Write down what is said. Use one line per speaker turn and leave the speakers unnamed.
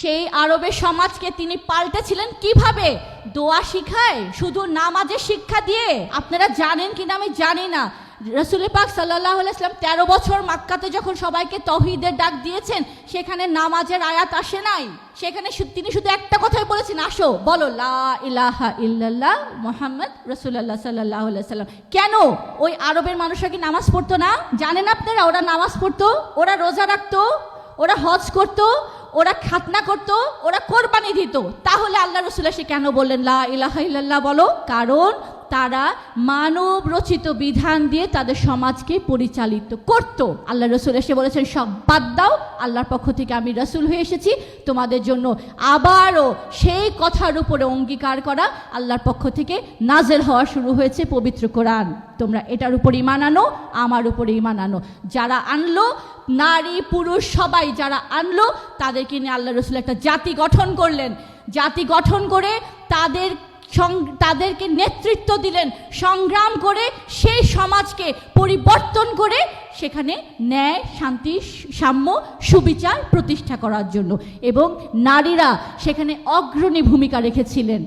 সেই আরবের সমাজকে তিনি পাল্টেছিলেন কীভাবে? দোয়া শিখায়, শুধু নামাজের শিক্ষা দিয়ে? আপনারা জানেন কিনা? আমি জানি না। রসুল পাক সাল্লাহ ইসলাম তেরো বছর মাক্কাতে যখন সবাইকে তহিদের ডাক দিয়েছেন, সেখানে নামাজের আয়াত আসে নাই। সেখানে তিনি শুধু একটা কথাই বলেছেন, আসো, বলো, লা ইলাহা ইল্লাল্লাহ মোহাম্মদ রসুল্লাহ সাল্লাহ সাল্লাম। কেন? ওই আরবের মানুষরা কি নামাজ পড়তো না? জানেন আপনারা, ওরা নামাজ পড়তো, ওরা রোজা রাখতো, ওরা হজ করতো ওরা খাতনা করতো, ওরা কোরবানি দিত। তাহলে আল্লাহ রসুল সে কেন বললেন, লা ইলাহা বলো? কারণ তারা মানব রচিত বিধান দিয়ে তাদের সমাজকে পরিচালিত করত। আল্লাহ রসুল এসে বলেছেন, সব বাদ দাও, আল্লাহর পক্ষ থেকে আমি রসুল হয়ে এসেছি। তোমাদের জন্য আবারও সেই কথার উপরে অঙ্গীকার করা আল্লাহর পক্ষ থেকে নাজেল হওয়া শুরু হয়েছে পবিত্র কোরআন। তোমরা এটার উপর ইমান আনো, আমার উপরে ইমান আনো। যারা আনলো নারী, পুরুষ সবাই যারা আনলো, তাদেরকে নিয়ে আল্লাহ রসুল একটা জাতি গঠন করলেন। জাতি গঠন করে তাদের তাদেরকে নেতৃত্ব দিলেন। সংগ্রাম করে সেই সমাজকে পরিবর্তন করে সেখানে ন্যায়, শান্তি, সাম্য, সুবিচার প্রতিষ্ঠা করার জন্য। এবং নারীরা সেখানে অগ্রণী ভূমিকা রেখেছিলেন।